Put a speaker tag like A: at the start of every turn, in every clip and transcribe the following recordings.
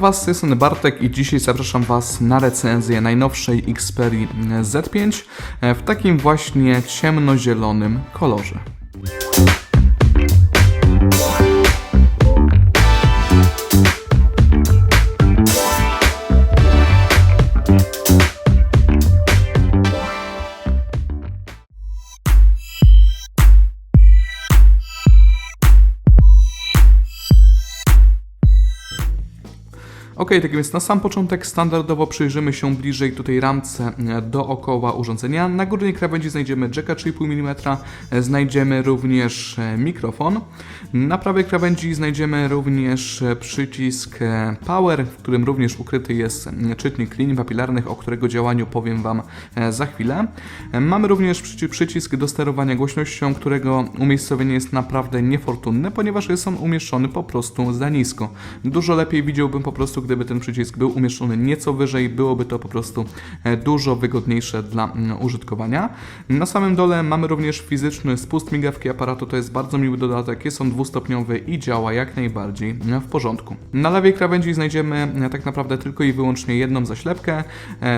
A: Was, z Bartek i dzisiaj zapraszam Was na recenzję najnowszej Xperii Z5 w takim właśnie ciemnozielonym kolorze. Ok, tak więc na sam początek standardowo przyjrzymy się bliżej tutaj ramce e, dookoła urządzenia. Na górnej krawędzi znajdziemy jacka 3,5 mm, e, znajdziemy również e, mikrofon. Na prawej krawędzi znajdziemy również przycisk Power, w którym również ukryty jest czytnik linii papilarnych, o którego działaniu powiem Wam za chwilę. Mamy również przyci- przycisk do sterowania głośnością, którego umiejscowienie jest naprawdę niefortunne, ponieważ jest on umieszczony po prostu za nisko. Dużo lepiej widziałbym po prostu, gdyby ten przycisk był umieszczony nieco wyżej, byłoby to po prostu e, dużo wygodniejsze dla użytkowania. Na samym dole mamy również fizyczny spust migawki aparatu, to jest bardzo miły dodatek, jest on dwustopniowy i działa jak najbardziej e, w porządku. Na lewej krawędzi znajdziemy e, tak naprawdę tylko i wyłącznie jedną zaślepkę,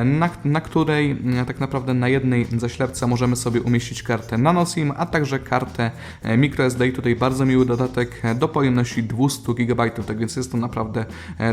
A: na, na której tak naprawdę na jednej zaślepce możemy sobie umieścić kartę nanoSIM, a także kartę microSD tutaj bardzo miły dodatek do pojemności 200 GB, tak więc jest to naprawdę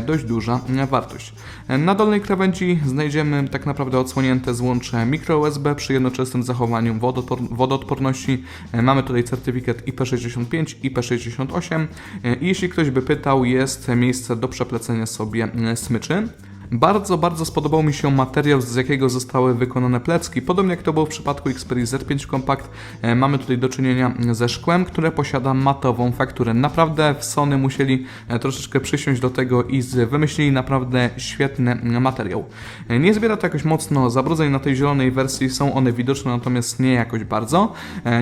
A: dość duża e, wartość. E, Na dolnej krawędzi znajdziemy tak naprawdę odsłonięte złącze microUSB przy jednoczesnym zachowaniu wodoodpor- wodoodporności. E, Mamy tutaj certyfikat IP65, IP68 e, i jeśli ktoś by pytał, jest miejsce do przeplecenia sobie smyczy. Bardzo, bardzo spodobał mi się materiał, z jakiego zostały wykonane plecki. Podobnie jak to było w przypadku Xperia Z5 Compact, e, mamy tutaj do czynienia ze szkłem, które posiada matową fakturę. Naprawdę w Sony musieli e, troszeczkę przysiąść do tego i wymyślili naprawdę świetny materiał. E, Nie zbiera to jakoś mocno zabrudzeń na tej zielonej wersji, są one widoczne, natomiast nie jakoś bardzo.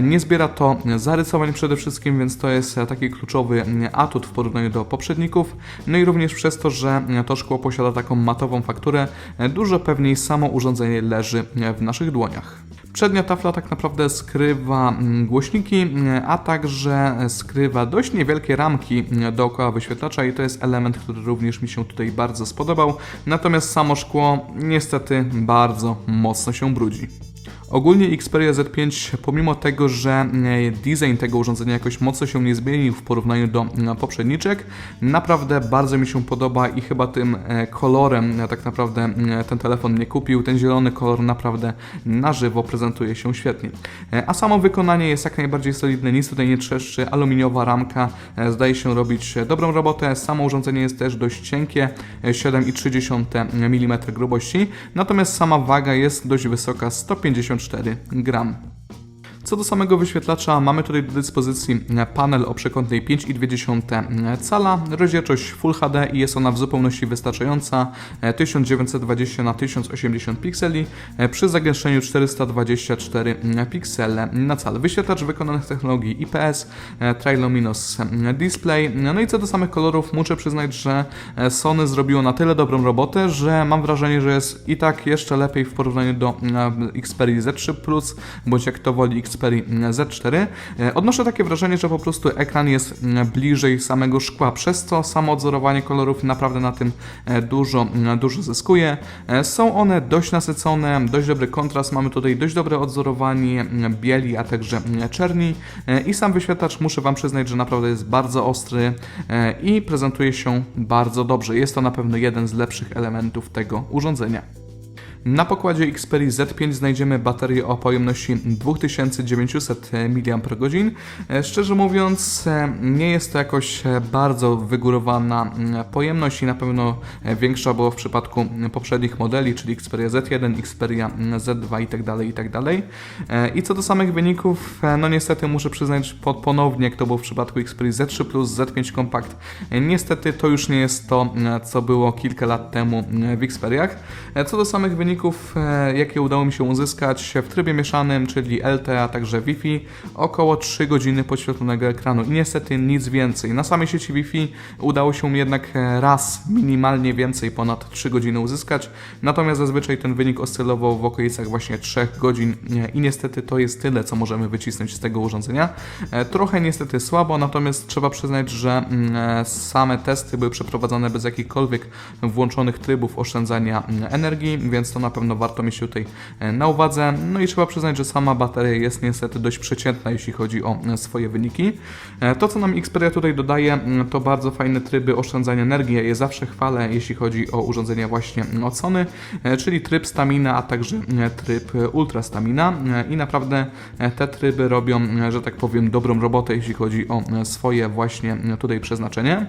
A: Nie zbiera to zarysowań przede wszystkim, więc to jest taki kluczowy atut w porównaniu do poprzedników. No i również przez to, że to szkło posiada taką matową fakturę, dużo pewniej samo urządzenie leży w naszych dłoniach. Przednia tafla tak naprawdę skrywa głośniki, a także skrywa dość niewielkie ramki dookoła wyświetlacza i to jest element, który również mi się tutaj bardzo spodobał. Natomiast samo szkło niestety bardzo mocno się brudzi. Ogólnie Xperia Z5, pomimo tego, że e, design tego urządzenia jakoś mocno się nie zmienił w porównaniu do e, poprzedniczek, naprawdę bardzo mi się podoba i chyba tym e, kolorem tak naprawdę ten telefon mnie kupił. Ten zielony kolor naprawdę na żywo prezentuje się świetnie. A samo wykonanie jest jak najbardziej solidne, nic tutaj nie trzeszczy, aluminiowa ramka zdaje się robić dobrą robotę. Samo urządzenie jest też dość cienkie, e, 7,3 mm grubości, natomiast sama waga jest dość wysoka, 154 gram. Co do samego wyświetlacza, mamy tutaj do dyspozycji e, panel o przekątnej 5,2 cala, rozdzielczość Full HD i jest ona w zupełności wystarczająca, e, 1920 na 1080 pikseli e, przy zagęszczeniu 424 piksele na cal. Wyświetlacz wykonany w technologii IPS, e, Triluminous e, Display. No i co do samych kolorów, muszę przyznać, że e, Sony zrobiło na tyle dobrą robotę, że mam wrażenie, że jest i tak jeszcze lepiej w porównaniu do e, Xperia Z3 Plus, bądź jak to woli Xperia Z4. E, Odnoszę takie wrażenie, że po prostu ekran jest bliżej samego szkła, przez co samo odzorowanie kolorów naprawdę na tym e, dużo, dużo zyskuje. E, Są one dość nasycone, dość dobry kontrast, mamy tutaj dość dobre odzorowanie bieli, a także czerni i sam wyświetlacz muszę Wam przyznać, że naprawdę jest bardzo ostry i prezentuje się bardzo dobrze. Jest to na pewno jeden z lepszych elementów tego urządzenia. Na pokładzie Xperia Z5 znajdziemy baterię o pojemności 2900 mAh. Szczerze mówiąc, nie jest to jakoś bardzo wygórowana pojemność i na pewno większa była w przypadku poprzednich modeli, czyli Xperia Z1, Xperia mm, Z2 itd. itd. I co do samych wyników, no niestety muszę przyznać po- ponownie, jak to było w przypadku Xperia Z3 Plus, Z5 Compact, niestety to już nie jest to, co było kilka lat temu w Xperiach. Co do samych wyników, czynników, e, jakie udało mi się uzyskać w trybie mieszanym, czyli LTE, a także Wi-Fi, około 3 godziny podświetlonego ekranu i niestety nic więcej. Na samej sieci Wi-Fi udało się mi jednak e, raz minimalnie więcej, ponad 3 godziny uzyskać, natomiast zazwyczaj ten wynik oscylował w okolicach właśnie 3 godzin i niestety to jest tyle, co możemy wycisnąć z tego urządzenia. E, Trochę niestety słabo, natomiast trzeba przyznać, że mm, same testy były przeprowadzone bez jakichkolwiek włączonych trybów oszczędzania mm, energii, więc to na pewno warto mieć tutaj e, na uwadze. No i trzeba przyznać, że sama bateria jest niestety dość przeciętna, jeśli chodzi o e, swoje wyniki. E, To, co nam Xperia tutaj dodaje, to bardzo fajne tryby oszczędzania energii. Ja je zawsze chwalę, jeśli chodzi o urządzenia właśnie od Sony, czyli tryb stamina, a także tryb ultra stamina i naprawdę te tryby robią, że tak powiem, dobrą robotę, jeśli chodzi o swoje właśnie tutaj przeznaczenie.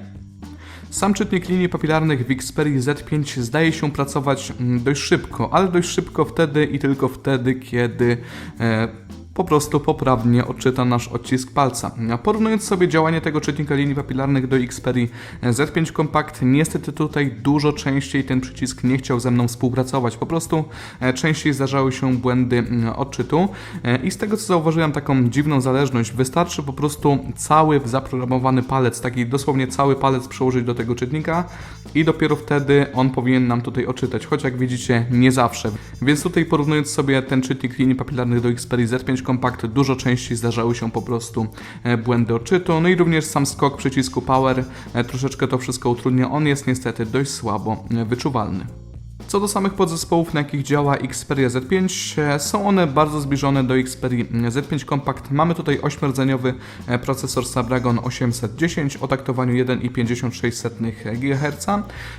A: Sam czytnik linii papilarnych w Xperia Z5 zdaje się pracować mm, dość szybko, ale dość szybko wtedy i tylko wtedy, kiedy e, po prostu poprawnie odczyta nasz odcisk palca. Porównując sobie działanie tego czytnika linii papilarnych do Xperia Z5 Compact, niestety tutaj dużo częściej ten przycisk nie chciał ze mną współpracować. Po prostu e, częściej zdarzały się błędy odczytu E, i z tego co zauważyłem taką dziwną zależność, wystarczy po prostu cały zaprogramowany palec, taki dosłownie cały palec przełożyć do tego czytnika i dopiero wtedy on powinien nam tutaj odczytać, choć jak widzicie nie zawsze. Więc tutaj porównując sobie ten czytnik linii papilarnych do Xperia Z5 Compact, dużo częściej zdarzały się po prostu e, błędy odczytu. No i również sam skok przycisku Power e, troszeczkę to wszystko utrudnia. On jest niestety dość słabo e, wyczuwalny. Co do samych podzespołów, na jakich działa Xperia Z5, e, są one bardzo zbliżone do Xperia Z5 Compact. Mamy tutaj 8-rdzeniowy e, procesor Snapdragon 810 o taktowaniu 1,56 GHz.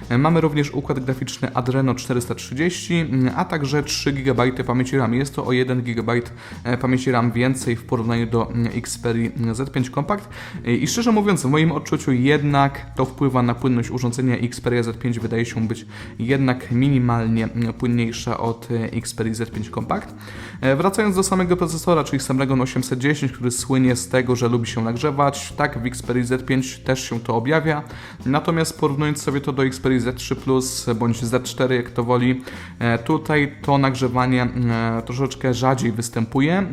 A: E, Mamy również układ graficzny Adreno 430, m, a także 3 GB pamięci RAM. Jest to o 1 GB pamięci RAM więcej w porównaniu do mm, Xperia Z5 Compact. I szczerze mówiąc, w moim odczuciu jednak to wpływa na płynność urządzenia. Xperia Z5 wydaje się być jednak minimalnie mm, płynniejsza od e, Xperia Z5 Compact. E, Wracając do samego procesora, czyli Snapdragon 810, który słynie z tego, że lubi się nagrzewać, tak w Xperia Z5 też się to objawia. Natomiast porównując sobie to do Xperia Z3 Plus bądź Z4, jak to woli, e, tutaj to nagrzewanie e, troszeczkę rzadziej występuje.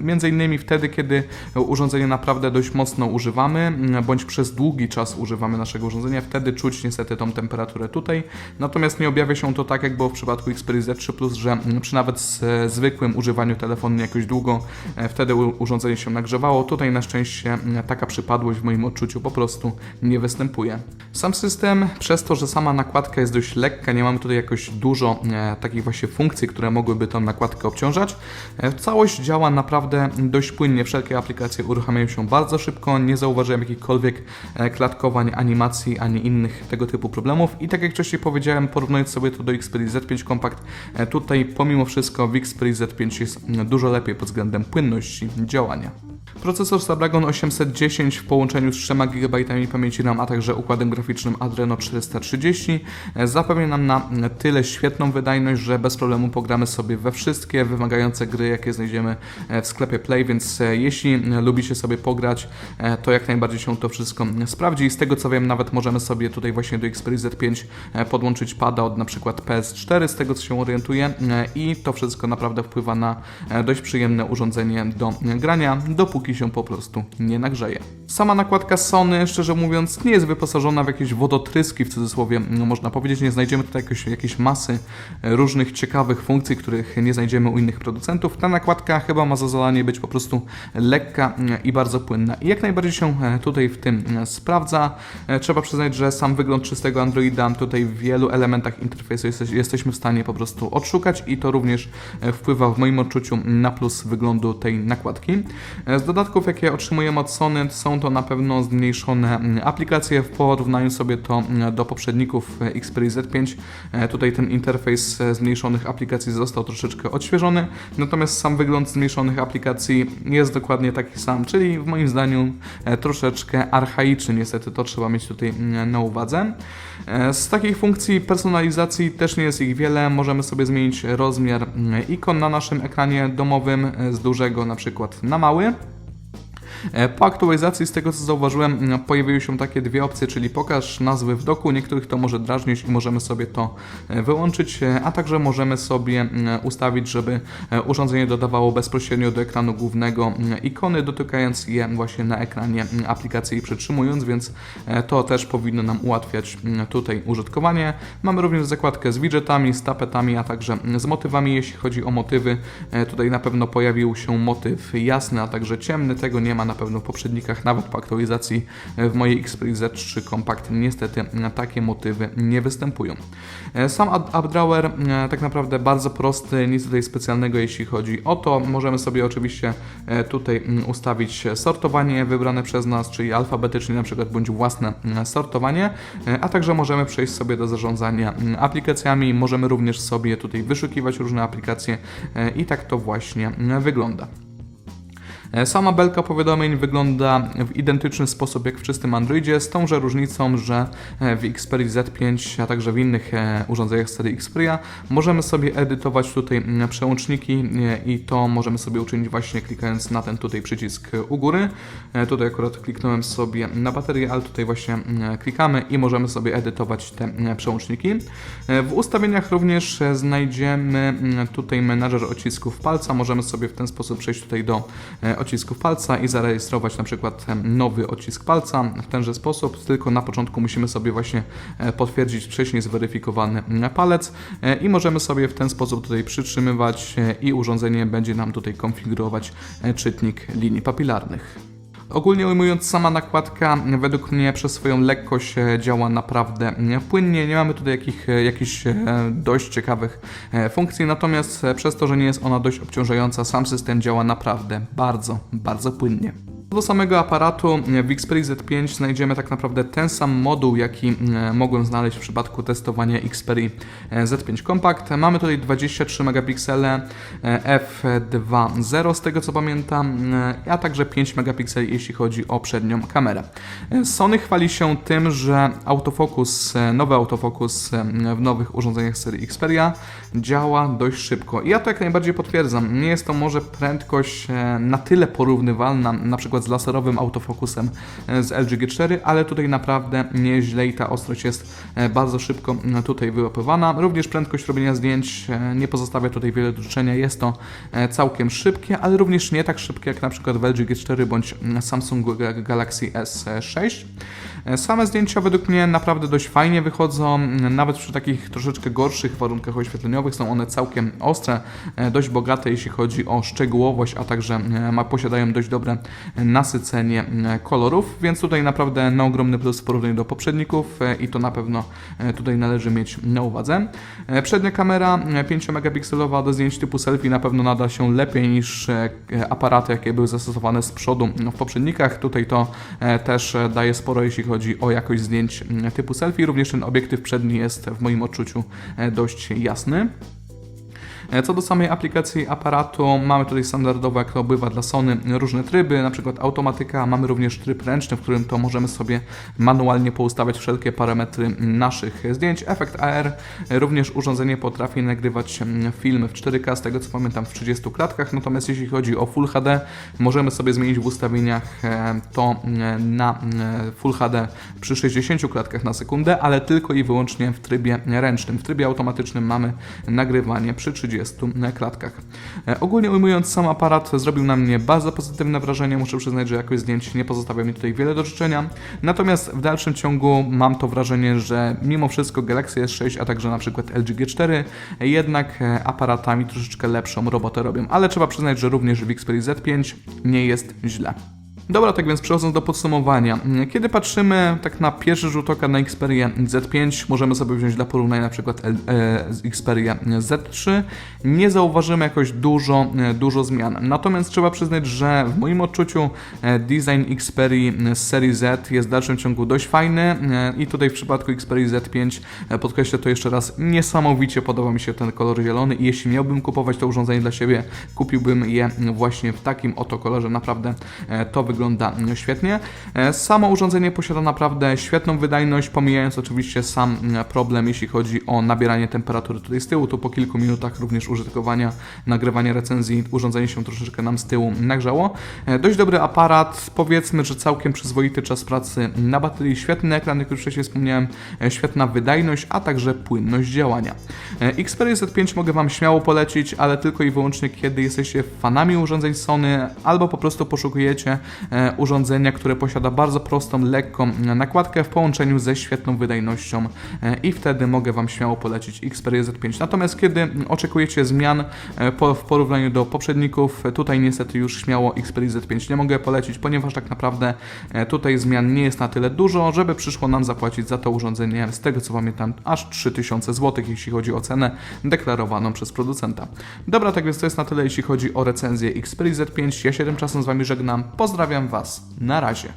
A: Między innymi wtedy, kiedy urządzenie naprawdę dość mocno używamy, m, bądź przez długi czas używamy naszego urządzenia, wtedy czuć niestety tą temperaturę tutaj. Natomiast nie objawia się to tak, jak było w przypadku Xperia Z3 Plus, że m, przy nawet z, zwykłym używaniu telefonu jakoś długo, e, wtedy urządzenie się nagrzewało. Tutaj na szczęście m, taka przypadłość w moim odczuciu po prostu nie występuje. Sam system, przez to, że sama nakładka jest dość lekka, nie mamy tutaj jakoś dużo e, takich właśnie funkcji, które mogłyby tą nakładkę obciążać. E, całość działa naprawdę dość płynnie. Wszelkie aplikacje uruchamiają się bardzo szybko. Nie zauważyłem jakichkolwiek klatkowań, animacji ani innych tego typu problemów. I tak jak wcześniej powiedziałem, porównując sobie to do Xperia Z5 Compact, e, tutaj pomimo wszystko w Xperia Z5 jest dużo lepiej pod względem płynności działania. Procesor Snapdragon 810 w połączeniu z 3 GB pamięci RAM, a także układem graficznym Adreno 430 e, zapewnia nam na tyle świetną wydajność, że bez problemu pogramy sobie we wszystkie wymagające gry, jakie znajdziemy e, w sklepie Play, więc e, jeśli lubicie sobie pograć, to jak najbardziej się to wszystko sprawdzi. Z tego co wiem, nawet możemy sobie tutaj właśnie do Xperia Z5 e, podłączyć pada od na przykład PS4, z tego co się orientuję i to wszystko naprawdę wpływa na dość przyjemne urządzenie do grania, dopóki się po prostu nie nagrzeje. Sama nakładka Sony, szczerze mówiąc, nie jest wyposażona w jakieś wodotryski, w cudzysłowie no, można powiedzieć, nie znajdziemy tutaj jakoś, jakiejś masy e, różnych ciekawych funkcji, których nie znajdziemy u innych producentów. Ta nakładka chyba ma za zadanie być po prostu lekka e, i bardzo płynna. I jak najbardziej się e, tutaj w tym e, sprawdza. Trzeba przyznać, że sam wygląd czystego Androida tutaj w wielu elementach interfejsu jesteś, jesteśmy w stanie po prostu odszukać i to również wpływa w moim odczuciu na plus wyglądu tej nakładki. Dodatków, jakie otrzymujemy od Sony, są to na pewno zmniejszone mm, aplikacje w porównaniu sobie to mm, do poprzedników e, Xperia Z5. E, Tutaj ten interfejs e, zmniejszonych aplikacji został troszeczkę odświeżony, natomiast sam wygląd zmniejszonych aplikacji jest dokładnie taki sam, czyli w moim zdaniu troszeczkę archaiczny, niestety to trzeba mieć tutaj mm, na uwadze. Z takich funkcji personalizacji też nie jest ich wiele. Możemy sobie zmienić rozmiar ikon na naszym ekranie domowym z dużego na przykład na mały. E, Po aktualizacji, z tego co zauważyłem, pojawiły się takie dwie opcje, czyli pokaż nazwy w doku, niektórych to może drażnić i możemy sobie to e, wyłączyć, e, a także możemy sobie ustawić, żeby urządzenie dodawało bezpośrednio do ekranu głównego ikony, dotykając je właśnie na ekranie aplikacji i przytrzymując, więc to też powinno nam ułatwiać tutaj użytkowanie. Mamy również zakładkę z widgetami, z tapetami, a także z motywami, jeśli chodzi o motywy. Tutaj na pewno pojawił się motyw jasny, a także ciemny. Tego nie ma na pewno w poprzednikach, nawet po aktualizacji e, w mojej Xperia Z3 Compact niestety takie motywy nie występują. E, Sam AppDrawer e, tak naprawdę bardzo prosty, nic tutaj specjalnego jeśli chodzi o to. Możemy sobie oczywiście tutaj ustawić sortowanie wybrane przez nas, czyli alfabetycznie na przykład, bądź własne sortowanie, a także możemy przejść sobie do zarządzania aplikacjami, możemy również sobie tutaj wyszukiwać różne aplikacje i tak to właśnie wygląda. E, Sama belka powiadomień wygląda w identyczny sposób jak w czystym Androidzie, z tą że różnicą, że e, w Xperia Z5, a także w innych e, urządzeniach serii Xperia możemy sobie edytować tutaj przełączniki i to możemy sobie uczynić właśnie klikając na ten tutaj przycisk u góry. Tutaj akurat kliknąłem sobie na baterię, ale tutaj właśnie klikamy i możemy sobie edytować te przełączniki. W ustawieniach również znajdziemy tutaj menadżer odcisków palca. Możemy sobie w ten sposób przejść tutaj do odcisków palca i zarejestrować na przykład e, nowy odcisk palca w tenże sposób, tylko na początku musimy sobie właśnie e, potwierdzić wcześniej zweryfikowany mm, palec e, i możemy sobie w ten sposób tutaj przytrzymywać e, i urządzenie będzie nam tutaj konfigurować e, czytnik linii papilarnych. Ogólnie ujmując, sama nakładka według mnie przez swoją lekkość e, działa naprawdę płynnie. Nie mamy tutaj jakich, e, jakichś e, dość ciekawych funkcji, natomiast przez to, że nie jest ona dość obciążająca, sam system działa naprawdę bardzo, bardzo płynnie. Do samego aparatu e, w Xperia Z5 znajdziemy tak naprawdę ten sam moduł, jaki e, mogłem znaleźć w przypadku testowania Xperia e, Z5 Compact. Mamy tutaj 23 megapiksele e, f2.0 z tego co pamiętam, a także 5 megapikseli jeśli chodzi o przednią kamerę. Sony chwali się tym, że autofokus, nowy autofokus w nowych urządzeniach serii Xperia działa dość szybko. I ja to jak najbardziej potwierdzam. Nie jest to może prędkość na tyle porównywalna na przykład z laserowym autofokusem e, z LG G4, ale tutaj naprawdę nieźle i ta ostrość jest e, bardzo szybko m, tutaj wyłapywana. Również prędkość robienia zdjęć e, nie pozostawia tutaj wiele do życzenia. Jest to e, całkiem szybkie, ale również nie tak szybkie jak na przykład w LG G4 bądź Samsung Ga- Galaxy S6. E, Same zdjęcia według mnie naprawdę dość fajnie wychodzą, nawet przy takich troszeczkę gorszych warunkach oświetleniowych są one całkiem ostre, e, dość bogate jeśli chodzi o szczegółowość, a także posiadają dość dobre e, nasycenie kolorów, więc tutaj naprawdę na ogromny plus w porównaniu do poprzedników i to na pewno tutaj należy mieć na uwadze. Przednia kamera e, 5 megapikselowa do zdjęć typu selfie na pewno nada się lepiej niż aparaty, jakie były zastosowane z przodu w poprzednikach. Tutaj to też daje sporo, jeśli chodzi o jakość zdjęć m, typu selfie. Również ten obiektyw przedni jest w moim odczuciu e, dość jasny. E, Co do samej aplikacji aparatu, mamy tutaj standardowo, jak to bywa dla Sony, różne tryby, na przykład automatyka, mamy również tryb ręczny, w którym to możemy sobie manualnie poustawiać wszelkie parametry naszych zdjęć. Efekt AR, również urządzenie potrafi nagrywać mm, film w 4K, z tego co pamiętam w 30 klatkach, natomiast jeśli chodzi o Full HD, możemy sobie zmienić w ustawieniach e, to mm, na mm, Full HD przy 60 klatkach na sekundę, ale tylko i wyłącznie w trybie ręcznym. W trybie automatycznym mamy nagrywanie przy 30 klatkach. E, Ogólnie ujmując, sam aparat zrobił na mnie bardzo pozytywne wrażenie. Muszę przyznać, że jakość zdjęć nie pozostawia mi tutaj wiele do życzenia. Natomiast w dalszym ciągu mam to wrażenie, że mimo wszystko Galaxy S6, a także na przykład LG G4 jednak e, aparatami troszeczkę lepszą robotę robią. Ale trzeba przyznać, że również w Xperia Z5 nie jest źle. Dobra, tak więc przechodząc do podsumowania. Kiedy patrzymy tak na pierwszy rzut oka na Xperia Z5, możemy sobie wziąć dla porównania na przykład e, z Xperia Z3, nie zauważymy jakoś dużo, e, dużo zmian. Natomiast trzeba przyznać, że w moim odczuciu e, design Xperia z serii Z jest w dalszym ciągu dość fajny e, i tutaj w przypadku Xperia Z5 e, podkreślę to jeszcze raz, niesamowicie podoba mi się ten kolor zielony i jeśli miałbym kupować to urządzenie dla siebie, kupiłbym je właśnie w takim oto kolorze. Naprawdę e, to wygląda wygląda świetnie. E, Samo urządzenie posiada naprawdę świetną wydajność, pomijając oczywiście sam problem, jeśli chodzi o nabieranie temperatury tutaj z tyłu, to po kilku minutach również użytkowania, nagrywania recenzji, urządzenie się troszeczkę nam z tyłu nagrzało. E, Dość dobry aparat, powiedzmy, że całkiem przyzwoity czas pracy na baterii, świetny ekran, jak już wcześniej wspomniałem, e, świetna wydajność, a także płynność działania. Xperia Z5 mogę Wam śmiało polecić, ale tylko i wyłącznie kiedy jesteście fanami urządzeń Sony albo po prostu poszukujecie urządzenia, które posiada bardzo prostą, lekką e, nakładkę w połączeniu ze świetną wydajnością e, i wtedy mogę Wam śmiało polecić Xperia Z5. Natomiast kiedy oczekujecie zmian e, w porównaniu do poprzedników, e, tutaj niestety już śmiało Xperia Z5 nie mogę polecić, ponieważ tak naprawdę e, tutaj zmian nie jest na tyle dużo, żeby przyszło nam zapłacić za to urządzenie, z tego co pamiętam, aż 3000 zł, jeśli chodzi o cenę deklarowaną przez producenta. Dobra, tak więc to jest na tyle, jeśli chodzi o recenzję Xperia Z5. Ja się tymczasem z Wami żegnam. Pozdrawiam Was. Na razie.